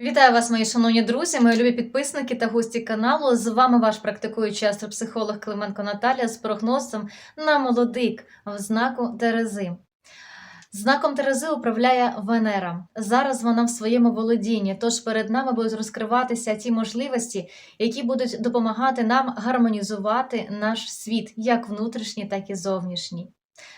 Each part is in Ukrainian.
Вітаю вас, мої шановні друзі, мої любі підписники та гості каналу. З вами ваш практикуючий астропсихолог Клименко Наталія з прогнозом на молодик в знаку Терези. Знаком Терези управляє Венера. Зараз вона в своєму володінні, тож перед нами будуть розкриватися ті можливості, які будуть допомагати нам гармонізувати наш світ, як внутрішній, так і зовнішній.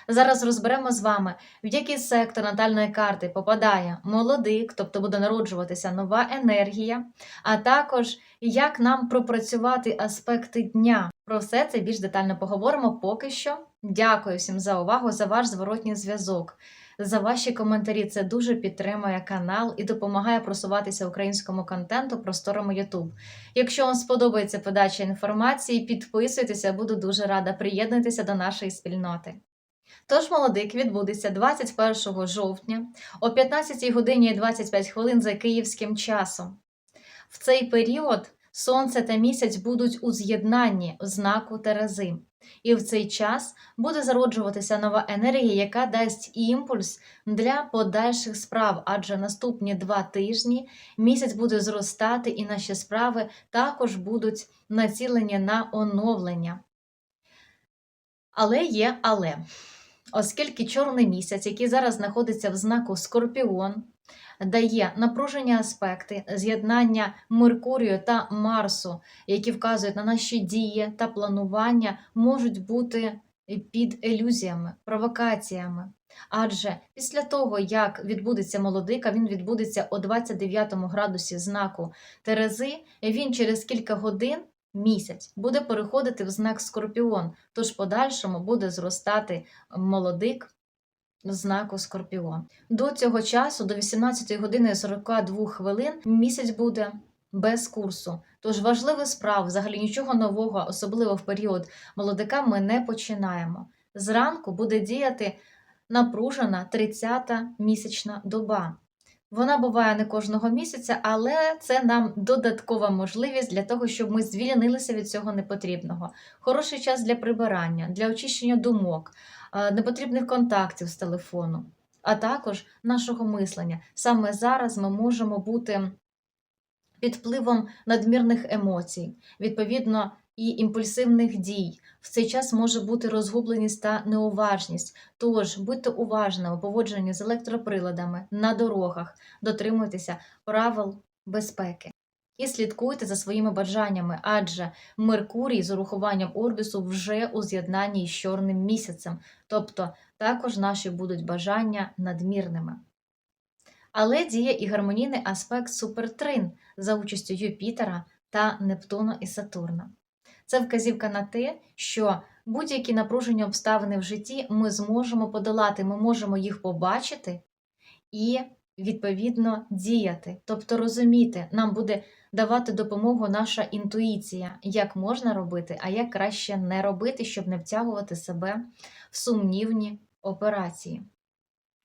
Зараз розберемо з вами, в який сектор натальної карти попадає молодик, тобто буде народжуватися нова енергія, а також як нам пропрацювати аспекти дня. Про все це більш детально поговоримо поки що. Дякую всім за увагу, за ваш зворотній зв'язок, за ваші коментарі. Це дуже підтримує канал і допомагає просуватися українському контенту просторами YouTube. Якщо вам сподобається подача інформації, підписуйтеся, буду дуже рада приєднатися до нашої спільноти. Тож молодик відбудеться 21 жовтня о 15 годині і 25 хвилин за київським часом. В цей період Сонце та місяць будуть у з'єднанні знаку Терези. І в цей час буде зароджуватися нова енергія, яка дасть імпульс для подальших справ, адже наступні два тижні місяць буде зростати, і наші справи також будуть націлені на оновлення. Але є але. Оскільки чорний місяць, який зараз знаходиться в знаку Скорпіон, дає напружені аспекти з'єднання Меркурію та Марсу, які вказують на наші дії та планування, можуть бути під ілюзіями, провокаціями. Адже після того, як відбудеться молодика, він відбудеться о 29 градусі знаку Терези, він через кілька годин місяць буде переходити в знак Скорпіон, тож подальшому буде зростати молодик знаку Скорпіон. До цього часу, до 18 години 42 хвилин, місяць буде без курсу. Тож важливих справ, взагалі нічого нового, особливо в період молодика, ми не починаємо. Зранку буде діяти напружена 30-та місячна доба. Вона буває не кожного місяця, але це нам додаткова можливість для того, щоб ми звільнилися від цього непотрібного. Хороший час для прибирання, для очищення думок, непотрібних контактів з телефону, а також нашого мислення. Саме зараз ми можемо бути під впливом надмірних емоцій, відповідно, і імпульсивних дій. В цей час може бути розгубленість та неуважність. Тож будьте уважними у поводженні з електроприладами на дорогах, дотримуйтеся правил безпеки. І слідкуйте за своїми бажаннями, адже Меркурій з урахуванням орбісу вже у з'єднанні з чорним місяцем, тобто також наші будуть бажання надмірними. Але діє і гармонійний аспект супертрин за участю Юпітера та Нептуна і Сатурна. Це вказівка на те, що будь-які напружені обставини в житті ми зможемо подолати, ми можемо їх побачити і, відповідно, діяти. Тобто розуміти, нам буде давати допомогу наша інтуїція, як можна робити, а як краще не робити, щоб не втягувати себе в сумнівні операції,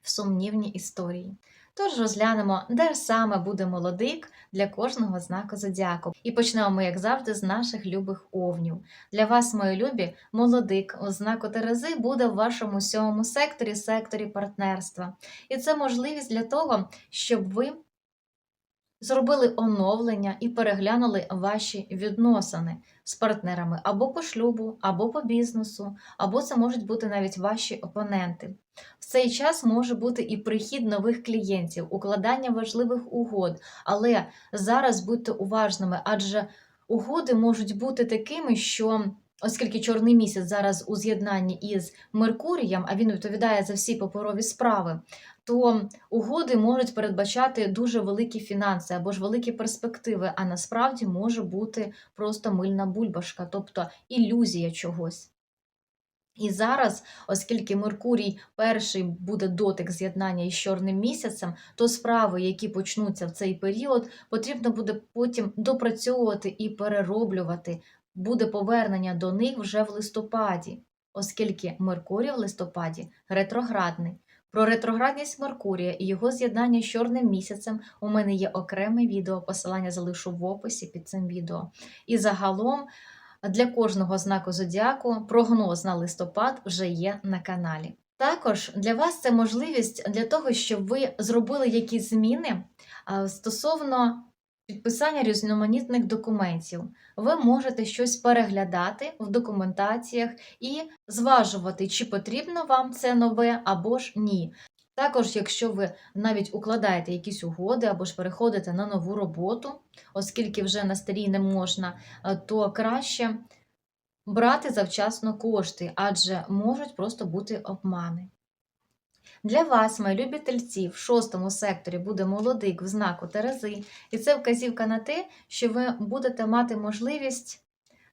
в сумнівні історії. Тож розглянемо, де саме буде молодик для кожного знаку зодіаку. І почнемо ми, як завжди, з наших любих овнів. Для вас, мої любі, молодик у знаку Терези буде в вашому сьомому секторі, секторі партнерства. І це можливість для того, щоб ви зробили оновлення і переглянули ваші відносини з партнерами або по шлюбу, або по бізнесу, або це можуть бути навіть ваші опоненти. В цей час може бути і прихід нових клієнтів, укладання важливих угод, але зараз будьте уважними, адже угоди можуть бути такими, що. Оскільки чорний місяць зараз у з'єднанні із Меркурієм, а він відповідає за всі паперові справи, то угоди можуть передбачати дуже великі фінанси або ж великі перспективи, а насправді може бути просто мильна бульбашка, тобто ілюзія чогось. І зараз, оскільки Меркурій перший буде дотик з'єднання із чорним місяцем, то справи, які почнуться в цей період, потрібно буде потім допрацьовувати і перероблювати. Буде повернення до них вже в листопаді, оскільки Меркурій в листопаді ретроградний. Про ретроградність Меркурія і його з'єднання з чорним місяцем у мене є окреме відео, посилання залишу в описі під цим відео. І загалом для кожного знаку зодіаку прогноз на листопад вже є на каналі. Також для вас це можливість для того, щоб ви зробили якісь зміни стосовно підписання різноманітних документів. Ви можете щось переглядати в документаціях і зважувати, чи потрібно вам це нове або ж ні. Також, якщо ви навіть укладаєте якісь угоди або ж переходите на нову роботу, оскільки вже на старій не можна, е, то краще брати завчасно кошти, адже можуть просто бути обмани. Для вас, мої любі тельці, в шостому секторі буде молодик в знаку Терези, і це вказівка на те, що ви будете мати можливість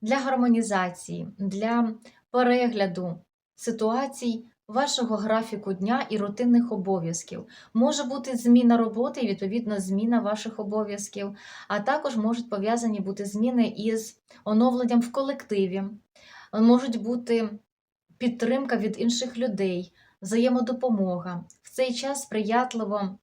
для гармонізації, для перегляду ситуацій вашого графіку дня і рутинних обов'язків. Може бути зміна роботи і, відповідно, зміна ваших обов'язків, а також можуть пов'язані бути зміни із оновленням в колективі, можуть бути підтримка від інших людей взаємодопомога. В цей час сприятливо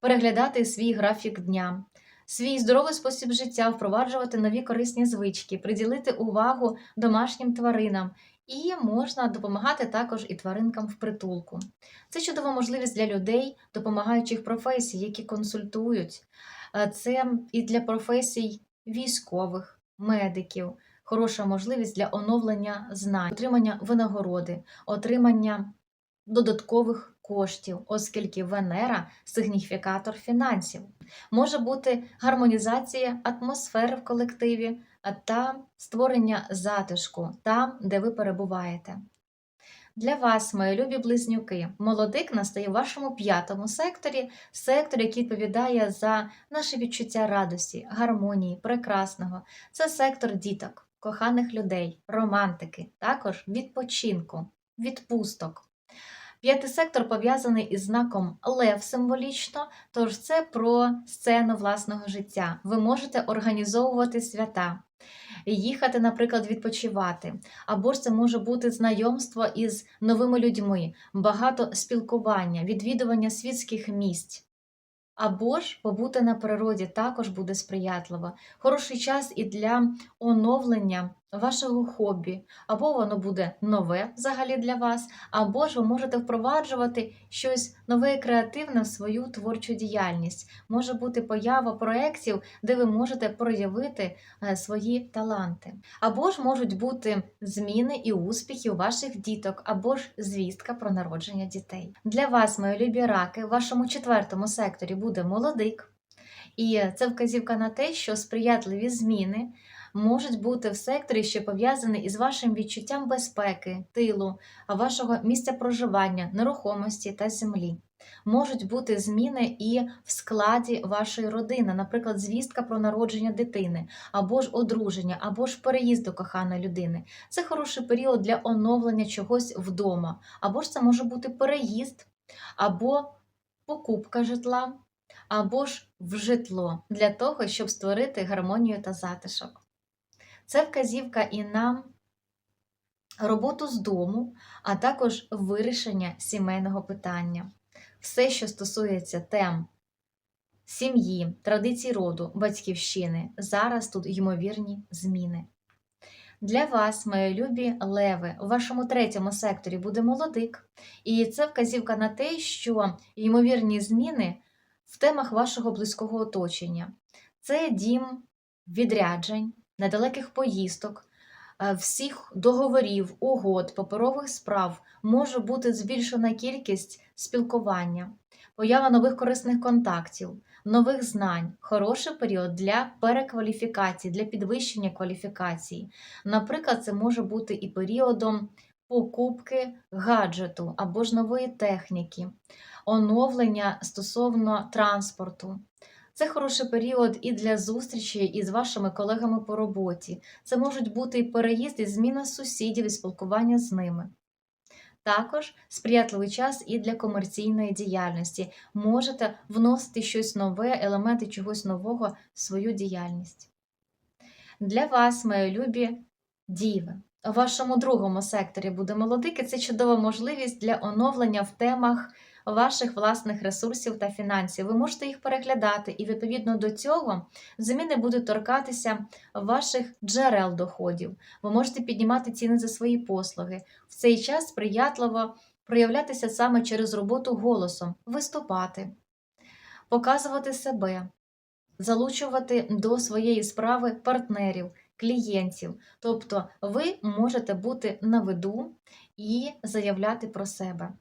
переглядати свій графік дня, свій здоровий спосіб життя, впроваджувати нові корисні звички, приділити увагу домашнім тваринам. І можна допомагати також і тваринкам в притулку. Це чудова можливість для людей, допомагаючих професій, які консультують. Е, Це і для професій військових, медиків, хороша можливість для оновлення знань, отримання винагороди, отримання додаткових коштів, оскільки Венера сигніфікатор фінансів. Може бути гармонізація атмосфери в колективі та створення затишку там, де ви перебуваєте. Для вас, мої любі близнюки, молодик настає в вашому п'ятому секторі, сектор, який відповідає за наше відчуття радості, гармонії, прекрасного. Це сектор діток, коханих людей, романтики, також відпочинку, відпусток. П'ятий сектор пов'язаний із знаком Лев символічно, тож це про сцену власного життя. Ви можете організовувати свята, їхати, наприклад, відпочивати, або ж це може бути знайомство із новими людьми, багато спілкування, відвідування світських місць. Або ж побути на природі також буде сприятливо. Хороший час і для оновлення вашого хобі, або воно буде нове взагалі для вас, або ж ви можете впроваджувати щось нове і креативне в свою творчу діяльність. Може бути поява проєктів, де ви можете проявити е, свої таланти. Або ж можуть бути зміни і успіхи у ваших діток, або ж звістка про народження дітей. Для вас, мої любі раки, в вашому четвертому секторі буде молодик. І це вказівка на те, що сприятливі зміни можуть бути в секторі, що пов'язані із вашим відчуттям безпеки, тилу, вашого місця проживання, нерухомості та землі. Можуть бути зміни і в складі вашої родини, наприклад, звістка про народження дитини, або ж одруження, або ж переїзд до коханої людини. Це хороший період для оновлення чогось вдома, або ж це може бути переїзд, або покупка житла, або ж в житло для того, щоб створити гармонію та затишок. Це вказівка і на роботу з дому, а також вирішення сімейного питання. Все, що стосується тем сім'ї, традицій роду, батьківщини, зараз тут ймовірні зміни. Для вас, мої любі леви, у вашому третьому секторі буде молодик, і це вказівка на те, що ймовірні зміни в темах вашого близького оточення. Це дім відряджень, недалеких поїздок, е, всіх договорів, угод, паперових справ може бути збільшена кількість спілкування, поява нових корисних контактів, нових знань, хороший період для перекваліфікації, для підвищення кваліфікації. Наприклад, це може бути і періодом покупки гаджету або ж нової техніки, оновлення стосовно транспорту. Це хороший період і для зустрічі із вашими колегами по роботі. Це можуть бути і переїзд, і зміна сусідів, і спілкування з ними. Також сприятливий час і для комерційної діяльності. Можете вносити щось нове, елементи чогось нового в свою діяльність. Для вас, мої любі діви, у вашому другому секторі буде молодики. Це чудова можливість для оновлення в темах ваших власних ресурсів та фінансів. Ви можете їх переглядати, і відповідно до цього зміни будуть торкатися ваших джерел доходів. Ви можете піднімати ціни за свої послуги. В цей час сприятливо проявлятися саме через роботу голосом, виступати, показувати себе, залучувати до своєї справи партнерів, клієнтів. Тобто ви можете бути на виду і заявляти про себе.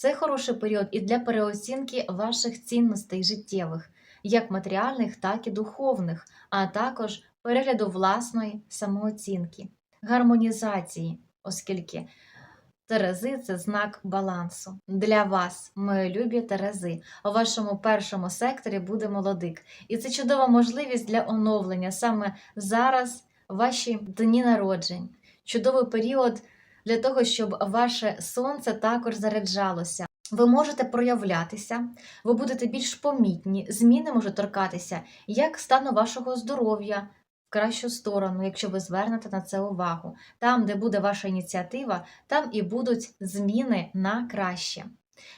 Це хороший період і для переоцінки ваших цінностей життєвих, як матеріальних, так і духовних, а також перегляду власної самооцінки, гармонізації, оскільки Терези це знак балансу. Для вас, мої любі Терези, у вашому першому секторі буде молодик. І це чудова можливість для оновлення саме зараз ваші дні народжень. Чудовий період для того, щоб ваше сонце також заряджалося. Ви можете проявлятися, ви будете більш помітні, зміни можуть торкатися як стану вашого здоров'я в кращу сторону, якщо ви звернете на це увагу. Там, де буде ваша ініціатива, там і будуть зміни на краще.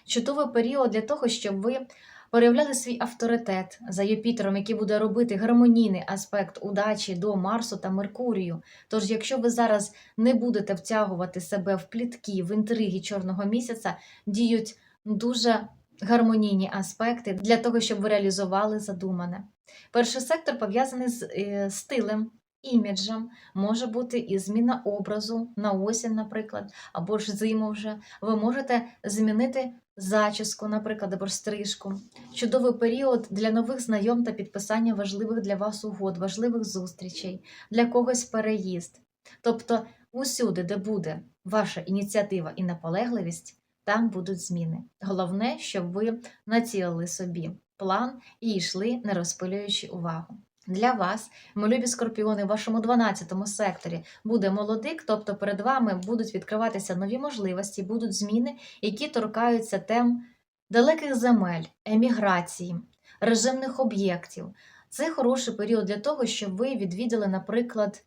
Чудовий період для того, щоб ви проявляли свій авторитет за Юпітером, який буде робити гармонійний аспект удачі до Марсу та Меркурію. Тож, якщо ви зараз не будете втягувати себе в плітки, в інтриги чорного місяця, діють дуже гармонійні аспекти для того, щоб ви реалізували задумане. Перший сектор пов'язаний з е, стилем, іміджем, може бути і зміна образу на осінь, наприклад, або ж зиму вже. Ви можете змінити зачіску, наприклад, або стрижку. Чудовий період для нових знайом та підписання важливих для вас угод, важливих зустрічей, для когось переїзд. Тобто, усюди, де буде ваша ініціатива і наполегливість, там будуть зміни. Головне, щоб ви націлили собі план і йшли, не розпилюючи увагу. Для вас, молюбі скорпіони, в вашому 12 секторі буде молодик, тобто перед вами будуть відкриватися нові можливості, будуть зміни, які торкаються тем далеких земель, еміграції, режимних об'єктів. Це хороший період для того, щоб ви відвідали, наприклад,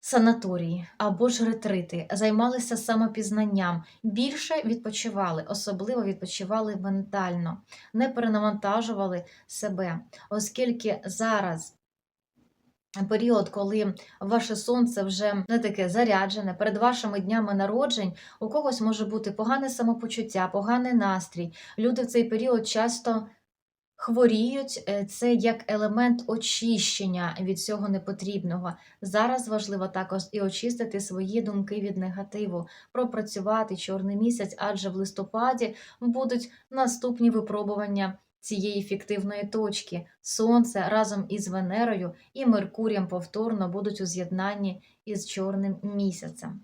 санаторії або ж ретрити, займалися самопізнанням, більше відпочивали, особливо відпочивали ментально, не перенавантажували себе, оскільки зараз. Період, коли ваше сонце вже не таке заряджене, перед вашими днями народжень у когось може бути погане самопочуття, поганий настрій. Люди в цей період часто хворіють, е, це як елемент очищення від цього непотрібного. Зараз важливо також і очистити свої думки від негативу, пропрацювати чорний місяць, адже в листопаді будуть наступні випробування. Цієї фіктивної точки Сонце разом із Венерою і Меркурієм повторно будуть у з'єднанні із чорним місяцем.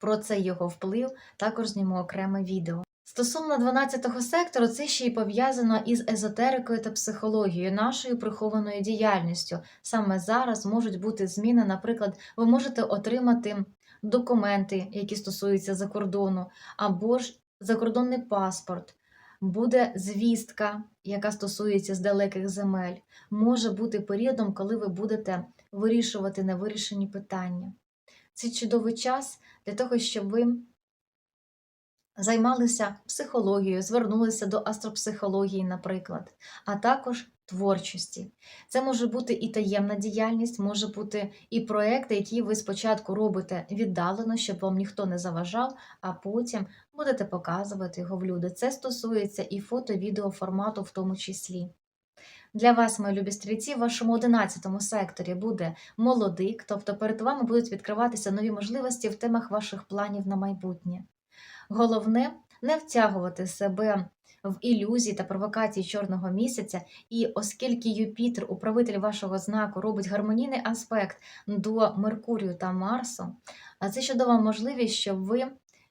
Про цей його вплив також зніму окреме відео. Стосовно 12-го сектору, це ще й пов'язано із езотерикою та психологією, нашою прихованою діяльністю. Саме зараз можуть бути зміни, наприклад, ви можете отримати документи, які стосуються закордону, або ж закордонний паспорт. Буде звістка, яка стосується з далеких земель, може бути періодом, коли ви будете вирішувати невирішені питання. Це чудовий час для того, щоб ви займалися психологією, звернулися до астропсихології, наприклад, а також творчості. Це може бути і таємна діяльність, може бути і проекти, які ви спочатку робите віддалено, щоб вам ніхто не заважав, а потім будете показувати його в люди. Це стосується і фото-відео формату в тому числі. Для вас, мої любі стрільці, в вашому 11 секторі буде молодик, тобто перед вами будуть відкриватися нові можливості в темах ваших планів на майбутнє. Головне не втягувати себе в ілюзії та провокації чорного місяця, і оскільки Юпітер, управитель вашого знаку, робить гармонійний аспект до Меркурію та Марсу, це чудова можливість, щоб ви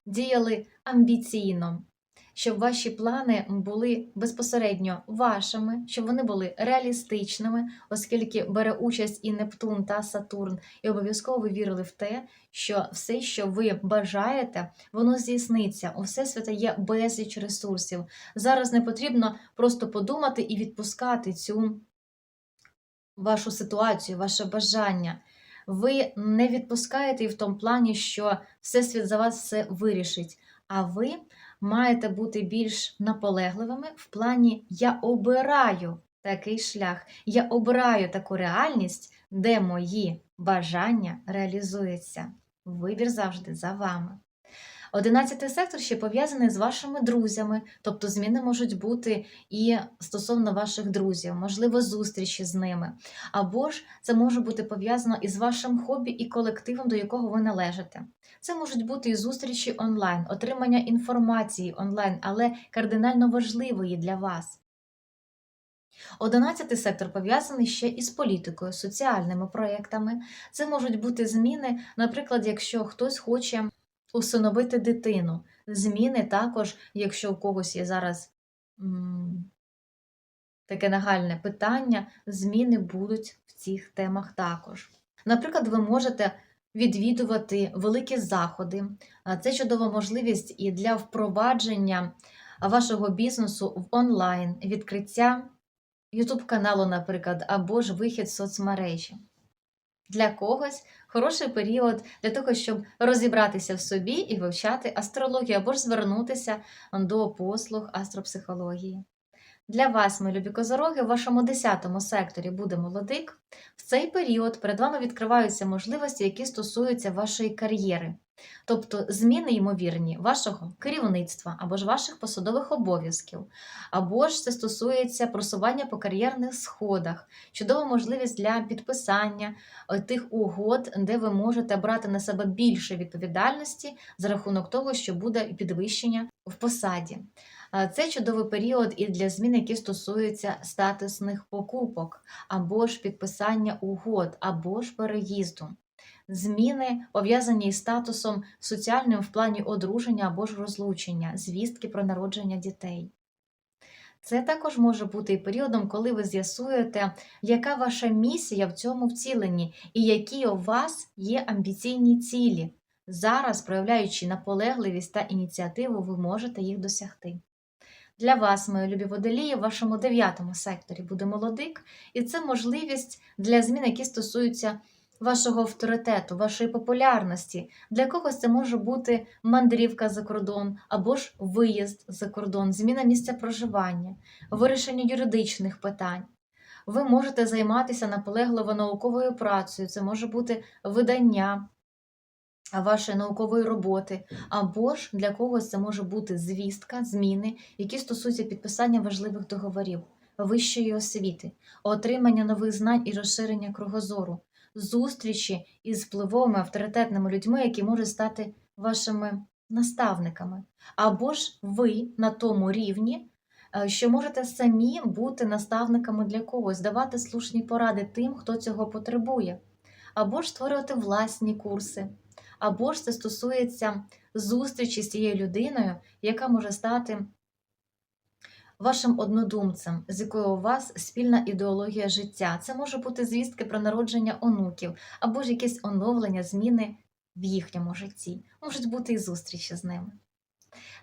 діяли амбіційно, щоб ваші плани були безпосередньо вашими, щоб вони були реалістичними, оскільки бере участь і Нептун та Сатурн, і обов'язково ви вірили в те, що все, що ви бажаєте, воно здійсниться. У Всесвіта є безліч ресурсів. Зараз не потрібно просто подумати і відпускати цю вашу ситуацію, ваше бажання. Ви не відпускаєте і в тому плані, що Всесвіт за вас все вирішить. А ви маєте бути більш наполегливими в плані я обираю такий шлях, я обираю таку реальність, де мої бажання реалізуються. Вибір завжди за вами. Одинадцятий сектор ще пов'язаний з вашими друзями, тобто зміни можуть бути і стосовно ваших друзів, можливо, зустрічі з ними. Або ж це може бути пов'язано із вашим хобі і колективом, до якого ви належите. Це можуть бути і зустрічі онлайн, отримання інформації онлайн, але кардинально важливої для вас. Одинадцятий сектор пов'язаний ще із політикою, соціальними проєктами. Це можуть бути зміни, наприклад, якщо хтось хоче усиновити дитину. Зміни також, якщо у когось є зараз м, таке нагальне питання, зміни будуть в цих темах також. Наприклад, ви можете відвідувати великі заходи. Це чудова можливість і для впровадження вашого бізнесу в онлайн, відкриття YouTube каналу, наприклад, або ж вихід соцмережі. Для когось хороший період для того, щоб розібратися в собі і вивчати астрологію, або ж звернутися до послуг астропсихології. Для вас, мої любі козороги, в вашому 10 секторі буде молодик. В цей період перед вами відкриваються можливості, які стосуються вашої кар'єри, тобто зміни ймовірні вашого керівництва або ж ваших посадових обов'язків, або ж це стосується просування по кар'єрних сходах, чудова можливість для підписання е, тих угод, де ви можете брати на себе більше відповідальності за рахунок того, що буде підвищення в посаді. Е, Це чудовий період і для змін, які стосуються статусних покупок, або ж підписання угод, або ж переїзду. Зміни пов'язані із статусом соціальним в плані одруження або ж розлучення, звістки про народження дітей. Це також може бути і періодом, коли ви з'ясуєте, яка ваша місія в цьому вціленні і які у вас є амбіційні цілі. Зараз, проявляючи наполегливість та ініціативу, ви можете їх досягти. Для вас, мої любі водолії, в вашому дев'ятому секторі буде молодик, і це можливість для змін, які стосуються вашого авторитету, вашої популярності. Для когось це може бути мандрівка за кордон або ж виїзд за кордон, зміна місця проживання, вирішення юридичних питань. Ви можете займатися наполегливо науковою працею, це може бути видання вашої наукової роботи, або ж для когось це може бути звістка, зміни, які стосуються підписання важливих договорів, вищої освіти, отримання нових знань і розширення кругозору, зустрічі із впливовими авторитетними людьми, які можуть стати вашими наставниками, або ж ви на тому рівні. е, Що можете самі бути наставниками для когось, давати слушні поради тим, хто цього потребує, або ж створювати власні курси, або ж це стосується зустрічі з тією людиною, яка може стати вашим однодумцем, з якою у вас спільна ідеологія життя. Це може бути звістки про народження онуків, або ж якесь оновлення, зміни в їхньому житті. Можуть бути і зустрічі з ними.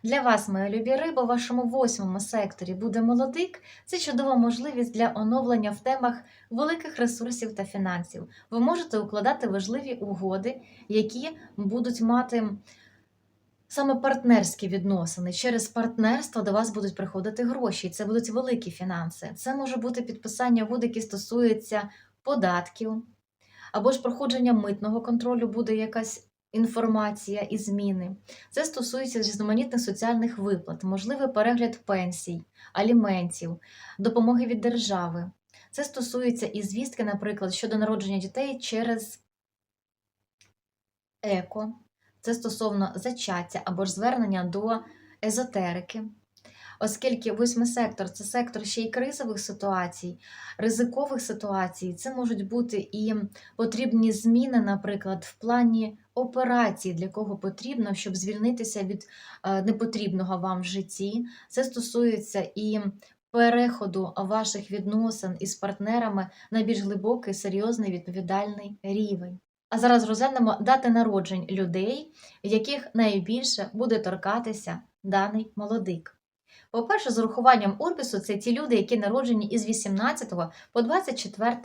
Для вас, мої любі риби, у вашому восьмому секторі буде молодик. Це чудова можливість для оновлення в темах великих ресурсів та фінансів. Ви можете укладати важливі угоди, які будуть мати саме партнерські відносини. Через партнерство до вас будуть приходити гроші, і це будуть великі фінанси. Це може бути підписання угод, які стосуються податків, або ж проходження митного контролю буде якась інформація і зміни. Це стосується різноманітних соціальних виплат, можливий перегляд пенсій, аліментів, допомоги від держави. Це стосується і звістки, наприклад, щодо народження дітей через еко, це стосовно зачаття або ж звернення до езотерики. Оскільки восьмий сектор це сектор ще й кризових ситуацій, ризикових ситуацій, це можуть бути і потрібні зміни, наприклад, в плані операції, для кого потрібно, щоб звільнитися від е, непотрібного вам в житті. Це стосується і переходу ваших відносин із партнерами на більш глибокий, серйозний, відповідальний рівень. А зараз розглянемо дати народжень людей, яких найбільше буде торкатися даний молодик. По-перше, з урахуванням Орбісу це ті люди, які народжені із 18 по 24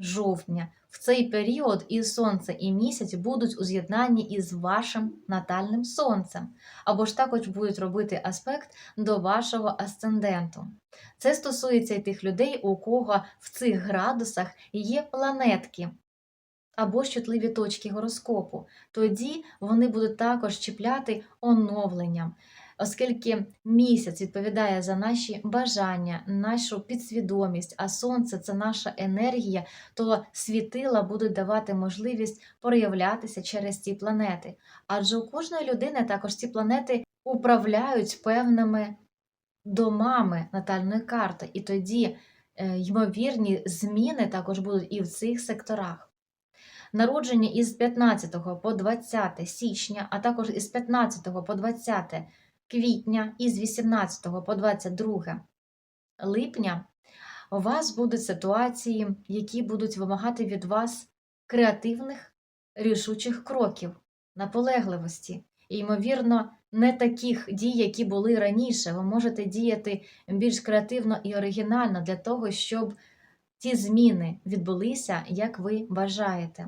жовтня. В цей період і сонце, і місяць будуть у з'єднанні із вашим натальним сонцем, або ж також будуть робити аспект до вашого асценденту. Це стосується і тих людей, у кого в цих градусах є планетки. Або ж чутливі точки гороскопу. Тоді вони будуть також чіпляти оновленням. Оскільки місяць відповідає за наші бажання, нашу підсвідомість, а сонце це наша енергія, то світила будуть давати можливість проявлятися через ці планети. Адже у кожної людини також ці планети управляють певними домами натальної карти, і тоді е, ймовірні зміни також будуть і в цих секторах. Народження із 15 по 20 січня, а також із 15 по 20 квітня, із 18 по 22 липня у вас будуть ситуації, які будуть вимагати від вас креативних рішучих кроків, наполегливості. І, ймовірно, не таких дій, які були раніше. Ви можете діяти більш креативно і оригінально для того, щоб ті зміни відбулися, як ви бажаєте.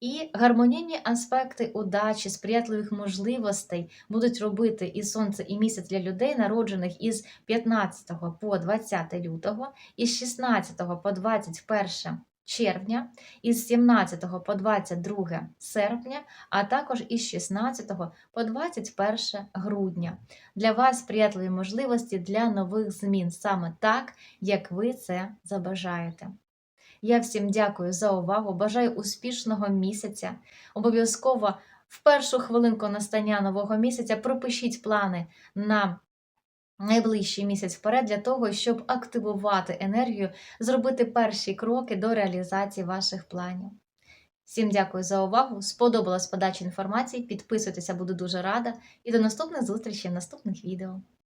І гармонійні аспекти удачі, сприятливих можливостей будуть робити і сонце, і місяць для людей, народжених із 15 по 20 лютого, із 16 по 21 червня, із 17 по 22 серпня, а також із 16 по 21 грудня. Для вас сприятливі можливості для нових змін саме так, як ви це забажаєте. Я всім дякую за увагу. Бажаю успішного місяця. Обов'язково в першу хвилинку настання нового місяця пропишіть плани на найближчий місяць вперед для того, щоб активувати енергію, зробити перші кроки до реалізації ваших планів. Всім дякую за увагу. Сподобалась подача інформації. Підписуйтеся, буду дуже рада. І до наступних зустрічей в наступних відео.